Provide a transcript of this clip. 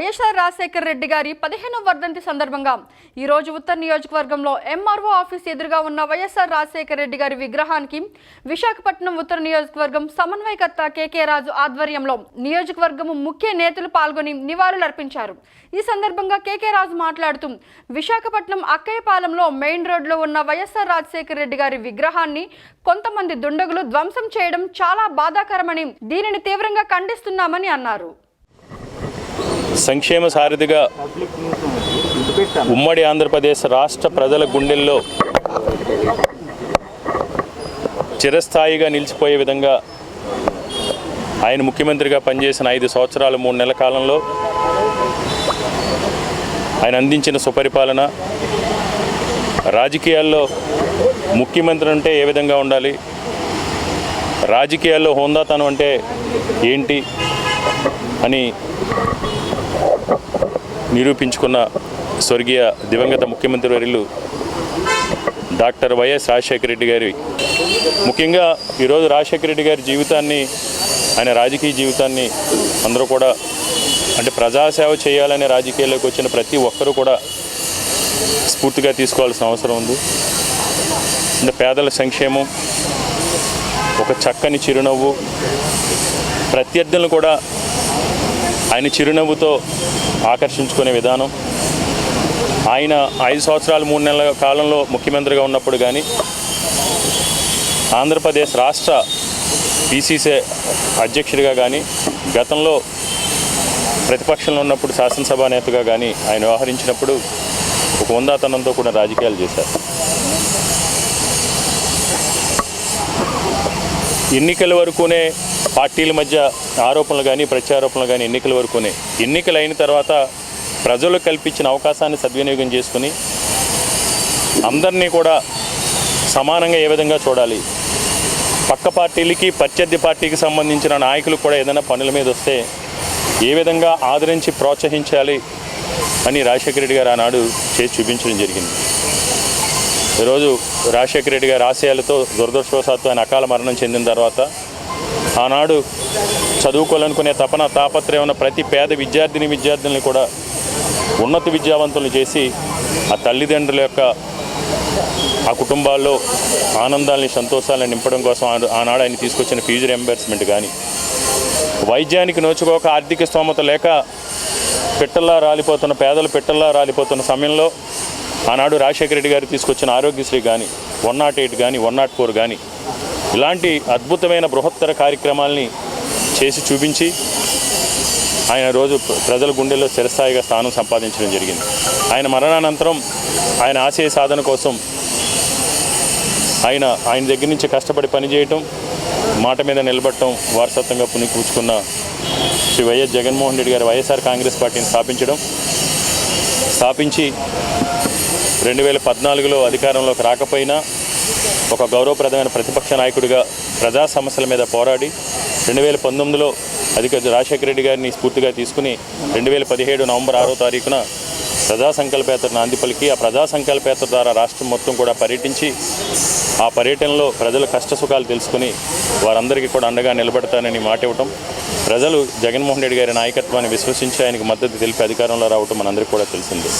వైఎస్ఆర్ రాజశేఖర రెడ్డి గారి పదిహేనవ వర్ధంతి సందర్భంగా ఈరోజు ఉత్తర నియోజకవర్గంలో ఎంఆర్ఓ ఆఫీస్ ఎదురుగా ఉన్న వైఎస్ఆర్ రాజశేఖర రెడ్డి గారి విగ్రహానికి విశాఖపట్నం ఉత్తర నియోజకవర్గం సమన్వయకర్త కేకే రాజు ఆధ్వర్యంలో నియోజకవర్గం ముఖ్య నేతలు పాల్గొని నివాళులర్పించారు ఈ సందర్భంగా కేకే రాజు మాట్లాడుతూ విశాఖపట్నం అక్కయ్యపాలెంలో మెయిన్ రోడ్లో ఉన్న వైఎస్ఆర్ రాజశేఖర రెడ్డి గారి విగ్రహాన్ని కొంతమంది దుండగులు ధ్వంసం చేయడం చాలా బాధాకరమని దీనిని తీవ్రంగా ఖండిస్తున్నామని అన్నారు. సంక్షేమ సారథిగా ఉమ్మడి ఆంధ్రప్రదేశ్ రాష్ట్ర ప్రజల గుండెల్లో చిరస్థాయిగా నిలిచిపోయే విధంగా ఆయన ముఖ్యమంత్రిగా పనిచేసిన ఐదు సంవత్సరాలు మూడు నెలల కాలంలో ఆయన అందించిన సుపరిపాలన రాజకీయాల్లో ముఖ్యమంత్రి అంటే ఏ విధంగా ఉండాలి? రాజకీయాల్లో హోందాతనం అంటే ఏంటి? అని నిరూపించుకున్న స్వర్గీయ దివంగత ముఖ్యమంత్రి వర్యులు డాక్టర్ వైఎస్ రాజశేఖర రెడ్డి గారి ముఖ్యంగా ఈరోజు రాజశేఖర రెడ్డి గారి జీవితాన్ని ఆయన రాజకీయ జీవితాన్ని అందరూ కూడా అంటే ప్రజాసేవ చేయాలనే రాజకీయాల్లోకి వచ్చిన ప్రతి ఒక్కరూ కూడా స్ఫూర్తిగా తీసుకోవాల్సిన అవసరం ఉంది. అంటే పేదల సంక్షేమం ఒక చక్కని చిరునవ్వు ప్రత్యర్థులను కూడా ఆయన చిరునవ్వుతో ఆకర్షించుకునే విధానం. ఆయన ఐదు సంవత్సరాలు మూడు నెలల కాలంలో ముఖ్యమంత్రిగా ఉన్నప్పుడు కానీ ఆంధ్రప్రదేశ్ రాష్ట్ర పీసీసీ అధ్యక్షుడిగా కానీ గతంలో ప్రతిపక్షంలో ఉన్నప్పుడు శాసనసభ నేతగా కానీ ఆయన వ్యవహరించినప్పుడు ఒక ఉందాతనంతో కూడా రాజకీయాలు చేశారు. ఎన్నికల వరకునే పార్టీల మధ్య ఆరోపణలు కానీ ప్రత్యారోపణలు కానీ ఎన్నికల వరకునే ఎన్నికలు అయిన తర్వాత ప్రజలు కల్పించిన అవకాశాన్ని సద్వినియోగం చేసుకుని అందరినీ కూడా సమానంగా ఏ విధంగా చూడాలి? పక్క పార్టీలకి ప్రత్యర్థి పార్టీకి సంబంధించిన నాయకులు కూడా ఏదైనా పనుల మీద వస్తే ఏ విధంగా ఆదరించి ప్రోత్సహించాలి అని రాజశేఖర రెడ్డి గారు ఆనాడు చేసి చూపించడం జరిగింది. ఈరోజు రాజశేఖర రెడ్డి గారి ఆశయాలతో దురదృష్టవశాత్తు ఆయన అకాల మరణం చెందిన తర్వాత ఆనాడు చదువుకోవాలనుకునే తపన తాపత్రయం ఉన్న ప్రతి పేద విద్యార్థిని విద్యార్థుల్ని కూడా ఉన్నత విద్యావంతులు చేసి ఆ తల్లిదండ్రుల యొక్క ఆ కుటుంబాల్లో ఆనందాల్ని సంతోషాలను నింపడం కోసం ఆనాడు- ఆయన తీసుకొచ్చిన ఫీజు రియంబర్స్మెంట్ కానీ వైద్యానికి నోచుకోక ఆర్థిక స్తోమత లేక పిట్టల్లా రాలిపోతున్న పేదలు పిట్టల్లా రాలిపోతున్న సమయంలో ఆనాడు రాజశేఖర రెడ్డి గారు తీసుకొచ్చిన ఆరోగ్యశ్రీ కానీ వన్ నాట్ ఎయిట్ కానీ వన్ నాట్ ఫోర్ కానీ ఇలాంటి అద్భుతమైన బృహత్తర కార్యక్రమాల్ని చేసి చూపించి ఆయన రోజు ప్ర- ప్రజల గుండెల్లో స్థిరస్థాయిగా స్థానం సంపాదించడం జరిగింది. ఆయన మరణానంతరం ఆయన ఆశయ సాధన కోసం ఆయన ఆయన దగ్గర నుంచి కష్టపడి పనిచేయటం మాట మీద నిలబడటం వారసత్వంగా పుణికూర్చుకున్న శ్రీ వైఎస్ జగన్మోహన్ రెడ్డి గారు వైఎస్ఆర్ కాంగ్రెస్ పార్టీని స్థాపించడం స్థాపించి రెండు వేల పద్నాలుగులో అధికారంలోకి రాకపోయినా ఒక గౌరవప్రదమైన ప్రతిపక్ష నాయకుడిగా ప్రజా సమస్యల మీద పోరాడి రెండు వేల పంతొమ్మిదిలో అధిక రాజశేఖర రెడ్డి గారిని స్ఫూర్తిగా తీసుకుని రెండు వేల పదిహేడు నవంబర్ ఆరో తారీఖున ప్రజా సంకల్పయాత్ర నాంది పలికి ఆ ప్రజా సంకల్పయాత్ర ద్వారా రాష్ట్రం మొత్తం కూడా పర్యటించి ఆ పర్యటనలో ప్రజల కష్ట సుఖాలు తెలుసుకుని వారందరికీ కూడా అండగా నిలబడతానని మాట ఇవ్వటం ప్రజలు జగన్మోహన్ రెడ్డి గారి నాయకత్వాన్ని విశ్వసించి ఆయనకు మద్దతు తెలిపి అధికారంలో రావటం మనందరికీ కూడా తెలిసిందే.